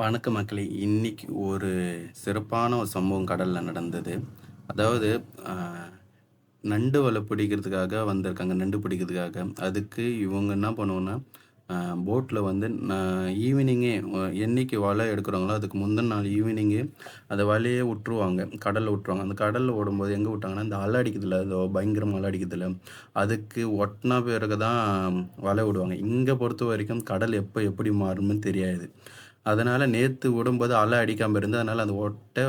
வணக்க மக்களே! இன்னைக்கு ஒரு சிறப்பான ஒரு சம்பவம் கடலில் நடந்தது. அதாவது நண்டு வலை பிடிக்கிறதுக்காக வந்திருக்காங்க. நண்டு பிடிக்கிறதுக்காக. அதுக்கு இவங்க என்ன பண்ணுவோன்னா போட்டில் வந்து நான் ஈவினிங்கே என்னைக்கு வலை எடுக்கிறாங்களோ அதுக்கு முந்தின நாள் ஈவினிங்கே அந்த வலையே விட்டுருவாங்க கடலில் விட்டுருவாங்க அந்த கடலில் ஓடும்போது எங்கே விட்டாங்கன்னா, இந்த அலை அடிக்குதுல்ல, அதோ பயங்கரமாக அலை அடிக்குதுல்ல, அதுக்கு ஒட்டினா பிறகு தான் வலை விடுவாங்க. இங்கே பொறுத்த வரைக்கும் கடல் எப்போ எப்படி மாறும்னு தெரியாது. அதனால் நேற்று விடும்போது அலை அடிக்காமல் இருந்தது. அதனால் அந்த ஓட்டை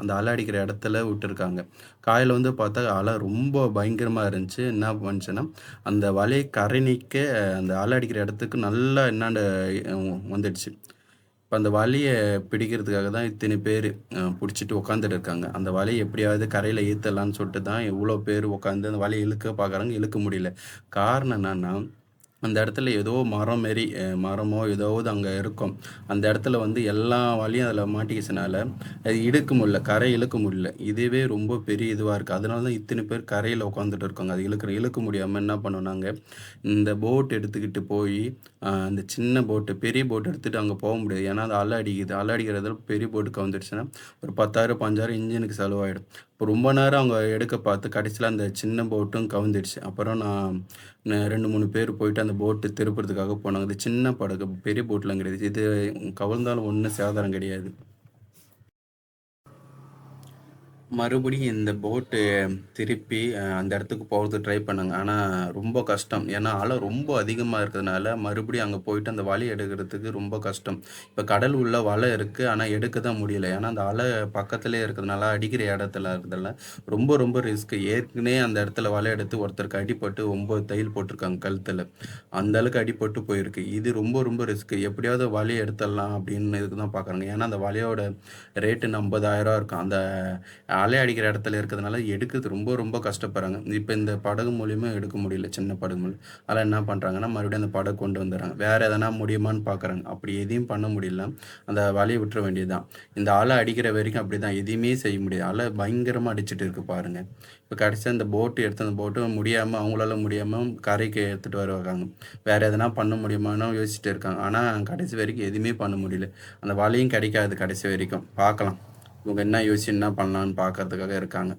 அந்த அலை அடிக்கிற இடத்துல விட்டுருக்காங்க. காயில் வந்து பார்த்தா அலை ரொம்ப பயங்கரமாக இருந்துச்சு. என்ன பண்ணுச்சுன்னா, அந்த வலையை கரை நிக்க அந்த அலை அடிக்கிற இடத்துக்கு நல்லா என்னாண்டு வந்துடுச்சு. இப்போ அந்த வலையை பிடிக்கிறதுக்காக தான் இத்தனை பேர் பிடிச்சிட்டு உட்காந்துட்டு இருக்காங்க. அந்த வலையை எப்படியாவது கரையில் ஈத்தலான்னு சொல்லிட்டு தான் இவ்வளோ பேர் உட்காந்து அந்த வலையை இழுக்க பார்க்குறாங்க. இழுக்க முடியல. காரணம் என்னன்னா, அந்த இடத்துல ஏதோ மரம் மாரி மரமோ ஏதாவது அங்கே இருக்கும். அந்த இடத்துல வந்து எல்லா வழியும் அதில் மாட்டிக்கிச்சினால அது இழுக்க முடியல. கரை இழுக்க முடியல. இதுவே ரொம்ப பெரிய இதுவாக இருக்குது அதனால தான் இத்தனை பேர் கரையில் உட்காந்துட்டு இருக்காங்க. அது இழுக்கிற இழுக்க முடியாமல் என்ன பண்ணோம் இந்த போட் எடுத்துக்கிட்டு போய் அந்த சின்ன போட்டு பெரிய போட் எடுத்துகிட்டு அங்கே போக முடியாது. ஏன்னா, அது அலை அடிக்குது. அலை அடிக்கிறதால பெரிய போட்டுக்கு வந்துடுச்சுன்னா ஒரு 10,000, 5,000 இன்ஜினுக்கு செலவாயிடும். இப்போ ரொம்ப நேரம் அவங்க எடுக்க பார்த்து கடைசியில் அந்த சின்ன போட்டும் கவுந்துடுச்சு. அப்புறம் நான் ரெண்டு மூணு பேர் போயிட்டு அந்த போட்டு திருப்புறதுக்காக போனாங்க. இது சின்ன படகு. பெரிய போட்லாம் கிடையாது. இது கவிழ்ந்தாலும் ஒன்றும் சேதாரம் கிடையாது. மறுபடியும் இந்த போட்டு திருப்பி அந்த இடத்துக்கு போகிறதுக்கு ட்ரை பண்ணாங்க. ஆனால் ரொம்ப கஷ்டம். ஏன்னா, அலை ரொம்ப அதிகமாக இருக்கிறதுனால, மறுபடியும் அங்கே போயிட்டு அந்த வலை எடுக்கிறதுக்கு ரொம்ப கஷ்டம். இப்போ கடல் உள்ள வலை இருக்குது ஆனால் எடுக்க தான் முடியல. ஏன்னா, அந்த அலை பக்கத்துலேயே இருக்கிறதுனால, அடிக்கிற இடத்துல இருக்கிறதுல ரொம்ப ரொம்ப ரிஸ்க். ஏற்கனவே அந்த இடத்துல வலை எடுத்து ஒருத்தருக்கு அடிபட்டு ஒம்பது தையல் போட்டிருக்காங்க கழுத்தில் அந்த அளவுக்கு அடிபட்டு போயிருக்கு. இது ரொம்ப ரொம்ப ரிஸ்க். எப்படியாவது வலையை எடுத்துடலாம் அப்படின்னு இதுக்கு தான் பார்க்குறாங்க. ஏன்னா, அந்த வலையோட ரேட்டு 50,000 இருக்கும். அந்த அலை அடிக்கிற இடத்துல இருக்கிறதுனால எடுக்கிறது ரொம்ப ரொம்ப கஷ்டப்படுறாங்க. இப்போ இந்த படகு மூலியமாக எடுக்க முடியல. சின்ன படகு மூலியம். அதெல்லாம் என்ன பண்ணுறாங்கன்னா மறுபடியும் அந்த படகு கொண்டு வந்துடுறாங்க வேறு எதனா முடியுமான்னு பார்க்குறாங்க. அப்படி எதையும் பண்ண முடியல. அந்த வலையை விட்டுற வேண்டியது தான். இந்த அலை அடிக்கிற வரைக்கும் அப்படிதான். எதையுமே செய்ய முடியாது. அலை பயங்கரமாக அடிச்சுட்டு இருக்கு பாருங்கள் இப்போ கடைசி அந்த போட்டு எடுத்து அந்த போட்டு முடியாமல் அவங்களால முடியாமல் கரைக்கு எடுத்துகிட்டு வருவாங்க. வேறு எதனா பண்ண முடியுமான்னு யோசிச்சுட்டு இருக்காங்க. ஆனால் கடைசி வரைக்கும் எதுவுமே பண்ண முடியல. அந்த வலையும் கிடைக்காது கடைசி வரைக்கும். பார்க்கலாம். இவங்க என்ன யோசிச்சு என்ன பண்ணலான்னு பார்க்கறதுக்காக இருக்காங்க.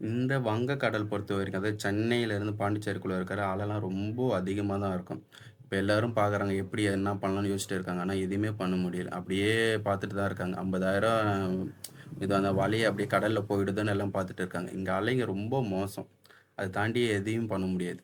இந்த வங்கக்கடல் பொறுத்தவரைக்கும், அதாவது சென்னையிலேருந்து பாண்டிச்சேரிக்குள்ளே இருக்கிற அலைலாம் ரொம்ப அதிகமாக தான் இருக்கும். இப்போ எல்லாரும் பார்க்குறாங்க. எப்படி என்ன பண்ணலான்னு யோசிச்சுட்டு இருக்காங்க. ஆனால் எதுவுமே பண்ண முடியல. அப்படியே பார்த்துட்டு தான் இருக்காங்க. 50,000 இது அந்த வலையை அப்படியே கடலில் போயிடுதுன்னு எல்லாம் பார்த்துட்டு இருக்காங்க. இங்கே அலைங்க ரொம்ப மோசம். அது தாண்டி எதையும் பண்ண முடியாது.